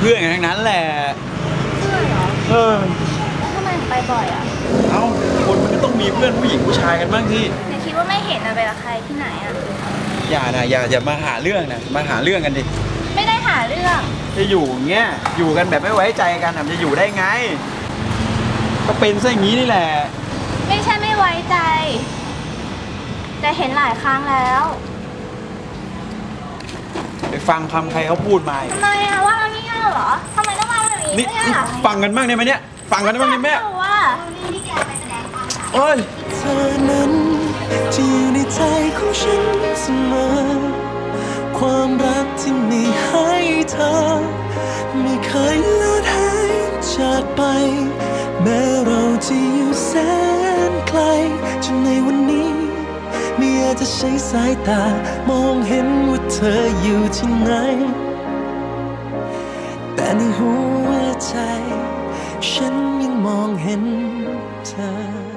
เพื่อนๆกันทั้งนั้นแหละเพื่อนเหรอเออ แล้วทำไมถึงไปบ่อยอะเอ้าคนมันก็ต้องมีเพื่อนผู้หญิงผู้ชายกันบ้างที่ ไหนคิดว่าไม่เห็นอะไปกับใครที่ไหนอะอย่านะอย่าอย่ามาหาเรื่องนะมาหาเรื่องกันดิ ไม่ได้หาเรื่อง จะอยู่อย่างเงี้ยอยู่กันแบบไม่ไว้ใจกันอะมันจะอยู่ได้ไง ก็เป็นซะอย่างนี้นี่แหละ ไม่ใช่ไม่ไว้ใจ แต่เห็นหลายครั้งแล้วไปฟังคำใครเขาพูดมาอีกทำไมอะว่าเรางี่ เง่าเหรอทำไมต้องมาแบบนี้นี่ด้วยนี่อะฟังกันบ้างได้ไหมเนี่ย ฟังกันได้บ้างได้ไหมไม่ว่าเอ้ยเธอนั้นที่อยู่ในใจของฉันเสมอ ความรักที่มีให้เธอ ไม่เคยเลือนหายจากไป แม้เราจะอยู่แสนไกลจนในวันนี้ไม่อาจจะใช้สายตามองเห็นว่าเธออยู่ที่ไหนแต่ ในหัวใจ ฉันยังมองเห็นเธอ